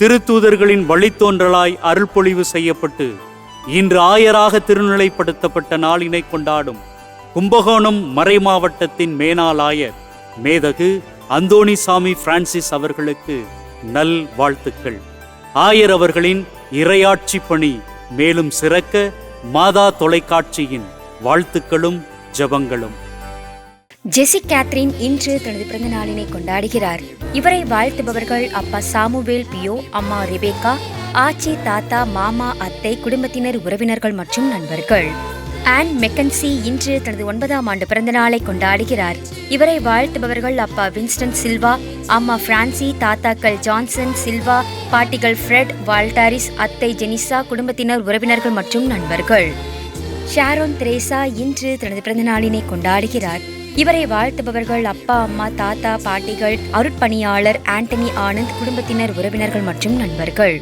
திருத்தூதர்களின் வழித்தோன்றலாய் அருள்பொழிவு செய்யப்பட்டு இன்று ஆயராக திருநிலைப்படுத்தப்பட்ட நாளினை கொண்டாடும் கும்பகோணம் மறை மாவட்டத்தின் மேனாளாயர் மேதகு அந்தோணிசாமி பிரான்சிஸ் அவர்களுக்கு நல் வாழ்த்துக்கள். ஆயர் அவர்களின் இறையாட்சி பணி மேலும் சிறக்க மாதா தொலைக்காட்சியின் வாழ்த்துக்களும் ஜெபங்களும். ஜெசி கேத்ரின் இன்று தனது பிறந்த நாளினை கொண்டாடுகிறார். இவரை வாழ்த்துபவர்கள் அப்பா சாமுவேல் பியோ அம்மா ரிபேகா ஆச்சி தாத்தா மாமா அத்தை குடும்பத்தினர் உறவினர்கள் மற்றும் நண்பர்கள். ஆன் மெக்கன்சி இன்று தனது ஒன்பதாம் ஆண்டு பிறந்த நாளை கொண்டாடுகிறார். இவரை வாழ்த்துபவர்கள் அப்பா வின்ஸ்டன் சில்வா அம்மா பிரான்சி தாத்தாக்கள் ஜான்சன் சில்வா பாட்டிகள் ஃப்ரெட் வால்டாரிஸ் அத்தை ஜெனிசா குடும்பத்தினர் உறவினர்கள் மற்றும் நண்பர்கள். ஷாரோன் திரேசா இன்று தனது பிறந்த நாளினை கொண்டாடுகிறார். இவரை வாழ்த்துபவர்கள் அப்பா அம்மா தாத்தா பாட்டிகள் அருட்பணியாளர் ஆண்டனி ஆனந்த் குடும்பத்தினர் உறவினர்கள் மற்றும் நண்பர்கள்.